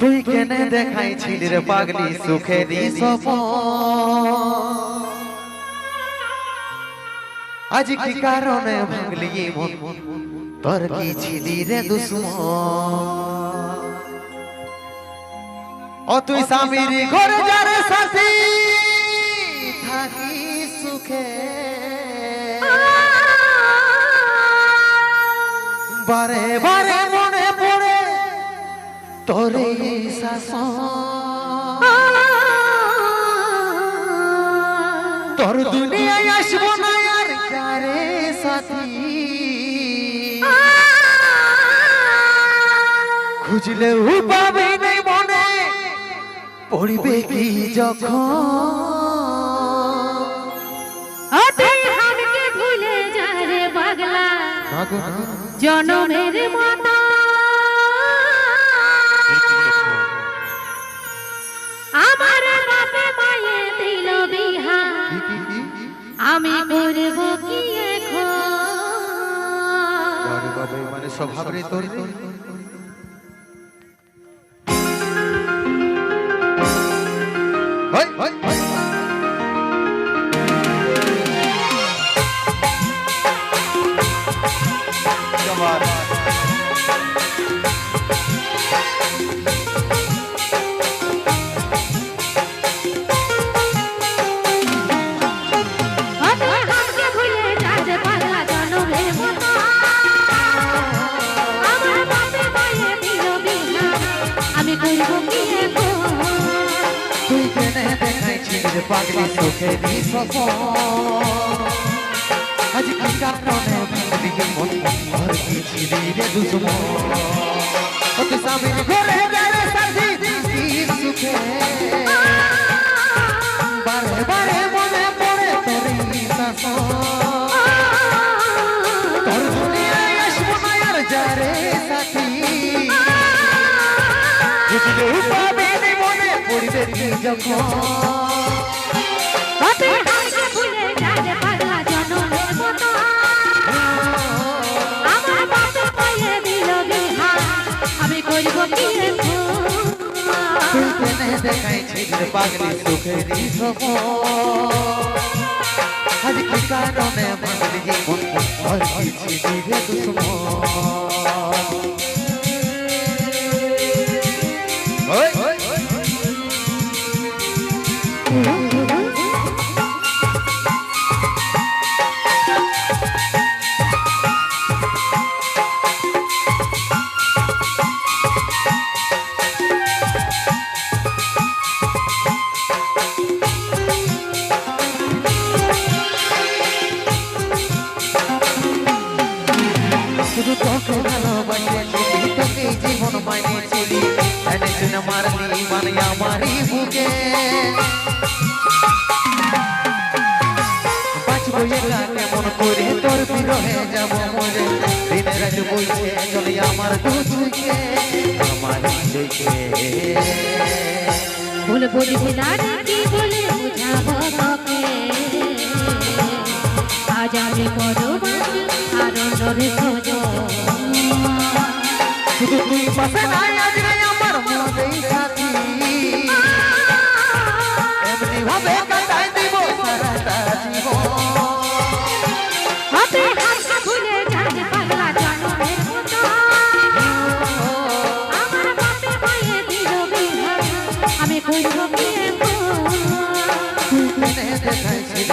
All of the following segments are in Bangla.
তুই কেনে দেখাইছিলি রে পাগলি সুখেরই সপন? আজ কি কারণে ভাঙলি মন? তোর কি ছিলি রে দুশ্মন? ও তুই স্বামীর ঘরে যারে সাথী। থাকি সুখে। বারে বারে মনে তোরে তোর দুনিয়ায় আসব না আর সাথী। খুঁজলে পাবে নেই মনে পড়বে কি যখন? জনমের মতো আমি করব কি এখন? মানে স্বভাব রে তোর? হয়, হয়, পাগলি সুখেরই সপন আজ কি কারণে ভাঙলি মন আর কি ছিলি রে দুশ্মন ও তুই স্বামীর ঘরে যারে সাথী কি সুখে বারে বারে মনে পড়ে তোর শাসন তোর দুনিয়ায় আসব না আর যারে সাথী বুঝলে পাবে নি মনে পড়বে কি যখন দেখাইছিস রে পাগলি সপন আজ কি কারণে মন আর কি দুশ্মন ভালোবাসেছি তোকে জীবন মানেছিলি এনে শুনে মারলি মানে আমারই বুকে। বাঁচবো একা কেমন করে? তোর বিরহে যাব মরে। দিনে রাত বইছে, চলে আমার দু আমার চোখে ভুল বুঝবি না কি বলে, বুঝাবো তোকে। আজ আমি করব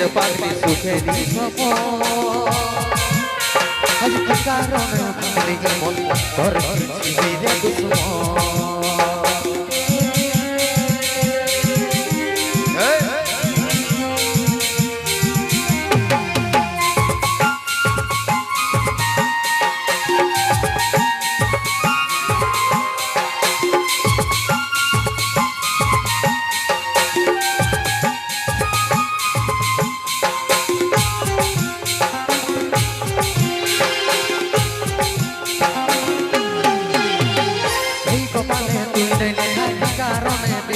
দেখাইছিল পাগলি সপন আজ কারণে মন তোর ছিলি রে দুশ্মন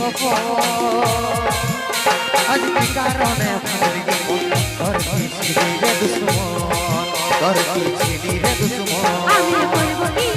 সফল আজ কি কারণে ভুলি গেলি তোর কি ছিলি রে দুশ্মন তোর কি ছিলি রে দুশ্মন আমি বলবো কি